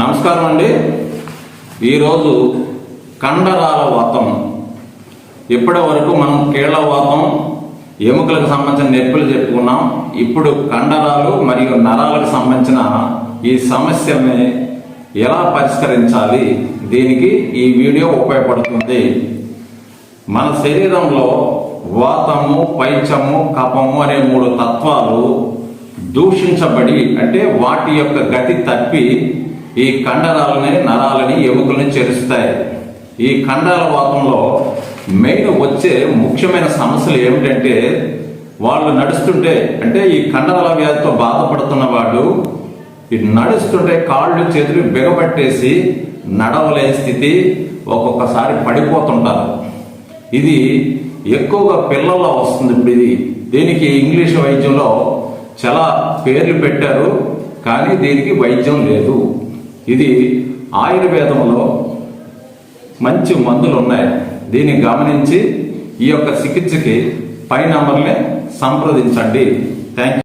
నమస్కారం అండి. ఈరోజు కండరాల వాతం. ఇప్పటి వరకు మనం కీళ్ళ వాతం ఎముకలకు సంబంధించిన నొప్పులు చెప్పుకున్నాం. ఇప్పుడు కండరాలు మరియు నరాలకు సంబంధించిన ఈ సమస్యని ఎలా పరిష్కరించాలి? దీనికి ఈ వీడియో ఉపయోగపడుతుంది. మన శరీరంలో వాతము పైచము కపము అనే మూడు తత్వాలు దూషించబడి అంటే వాటి యొక్క గతి తప్పి ఈ కండరాలని నరాలని ఎముకల్ని చేరుస్తాయి. ఈ కండరాల వాతంలో మెయిన్ వచ్చే ముఖ్యమైన సమస్యలు ఏమిటంటే వాళ్ళు నడుస్తుంటే అంటే ఈ కండరాల వ్యాధితో బాధపడుతున్న వాడు ఈ నడుస్తుంటే కాళ్ళు చేతులు బిగపట్టేసి నడవలేని స్థితి ఒక్కొక్కసారి పడిపోతుంటారు. ఇది ఎక్కువగా పిల్లల్లో వస్తుంది ఇప్పుడు ఇది. దీనికి ఇంగ్లీష్ వైద్యంలో చాలా పేర్లు పెట్టారు కానీ దీనికి వైద్యం లేదు. ఇది ఆయుర్వేదంలో మంచి మందులు ఉన్నాయి దీన్ని గమనించి ఈ యొక్క చికిత్సకి పై నంబర్ని సంప్రదించండి. థ్యాంక్